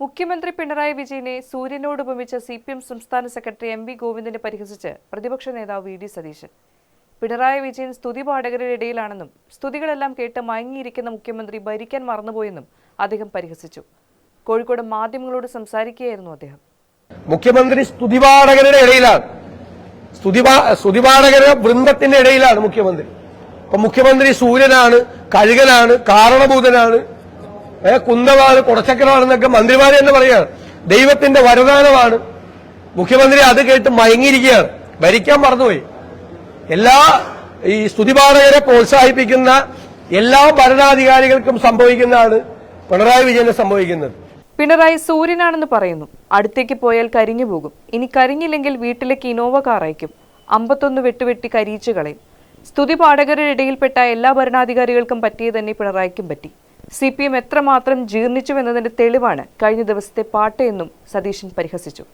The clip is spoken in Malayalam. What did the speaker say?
മുഖ്യമന്ത്രി പിണറായി വിജയനെ സൂര്യനോട് ഉപമിച്ച സി പി എം സംസ്ഥാന സെക്രട്ടറി എം വി ഗോവിന്ദനെ പരിഹസിച്ച് പ്രതിപക്ഷ നേതാവ് വി ഡി സതീശൻ. പിണറായി വിജയൻ സ്തുതി പാഠകരുടെ ഇടയിലാണെന്നും സ്തുതികളെല്ലാം കേട്ട് മയങ്ങിയിരിക്കുന്ന മുഖ്യമന്ത്രി ഭരിക്കാൻ മറന്നുപോയെന്നും അദ്ദേഹം പരിഹസിച്ചു. കോഴിക്കോട് മാധ്യമങ്ങളോട് സംസാരിക്കുകയായിരുന്നു അദ്ദേഹം. മുഖ്യമന്ത്രി സ്തുതിപാഠകരുടെ ഇടയിലാണ്. സ്തുതി സ്തുതിപാഠകരുടെ വൃന്ദത്തിന്റെ ഇടയിലാണ് മുഖ്യമന്ത്രി. മുഖ്യമന്ത്രി സൂര്യനാണ് കഴുകനാണ് കാരണഭൂതനാണ് കുന്തമാണ് കുടച്ചക്കരമാണെന്നൊക്കെ മന്ത്രിമാർ തന്നെ പറയുകയാണ് ദൈവത്തിന്റെ വരദാനമാണ്. മുഖ്യമന്ത്രി അത് കേട്ട് മയങ്ങിയിരിക്കുകയാണ്. ഭരിക്കാൻ മറന്നുപോയി. എല്ലാ ഈ സ്തുതിപാഠകരെ പ്രോത്സാഹിപ്പിക്കുന്ന എല്ലാ ഭരണാധികാരികൾക്കും സംഭവിക്കുന്നതാണ് പിണറായി വിജയന് സംഭവിക്കുന്നത്. പിണറായി സൂര്യനാണെന്ന് പറയുന്നു. അടുത്തേക്ക് പോയാൽ കരിഞ്ഞു പോകും. ഇനി കരിഞ്ഞില്ലെങ്കിൽ വീട്ടിലേക്ക് ഇനോവ കാർ അയക്കും. അമ്പത്തൊന്ന് വെട്ടുവെട്ടി കരിയിച്ചു കളയും. സ്തുതി പാഠകരുടെ ഇടയിൽപ്പെട്ട എല്ലാ ഭരണാധികാരികൾക്കും പറ്റിയത് തന്നെ പിണറായിക്കും പറ്റി. സി പി എം എത്രമാത്രം ജീർണിച്ചുവെന്നതിന്റെ തെളിവാണ് കഴിഞ്ഞ ദിവസത്തെ പാട്ടയെന്നും സതീശൻ പരിഹസിച്ചു.